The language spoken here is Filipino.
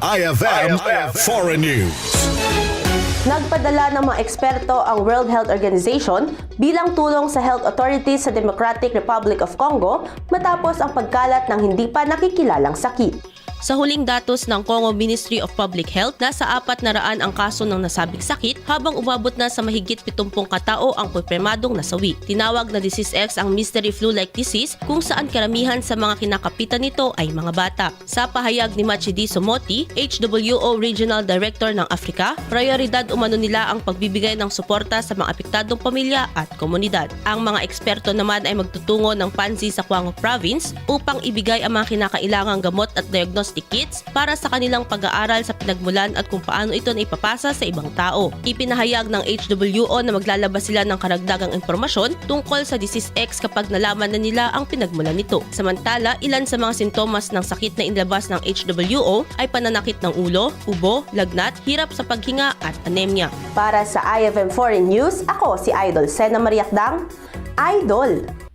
IFM, Foreign News. Nagpadala ng mga eksperto ang World Health Organization bilang tulong sa health authorities sa Democratic Republic of Congo matapos ang pagkalat ng hindi pa nakikilalang sakit. Sa huling datos ng Congo Ministry of Public Health, nasa apat na raan ang kaso ng nasabing sakit habang umabot na sa mahigit 70 katao ang kumpirmadong nasawi. Tinawag na Disease X ang mystery flu-like disease kung saan karamihan sa mga kinakapitan nito ay mga bata. Sa pahayag ni Machidi Somoti, HWO Regional Director ng Africa, prioridad umano nila ang pagbibigay ng suporta sa mga apektadong pamilya at komunidad. Ang mga eksperto naman ay magtutungo ng Panzi sa Kwango Province upang ibigay ang mga kinakailangang gamot at diagnostic kits para sa kanilang pag-aaral sa pinagmulan at kung paano ito na ipapasa sa ibang tao. Ipinahayag ng HWO na maglalabas sila ng karagdagang impormasyon tungkol sa Disease X kapag nalaman na nila ang pinagmulan nito. Samantala, ilan sa mga sintomas ng sakit na inilabas ng HWO ay pananakit ng ulo, ubo, lagnat, hirap sa paghinga at anemia. Para sa IFM Foreign News, ako si Idol Sena Mariakdang. Idol!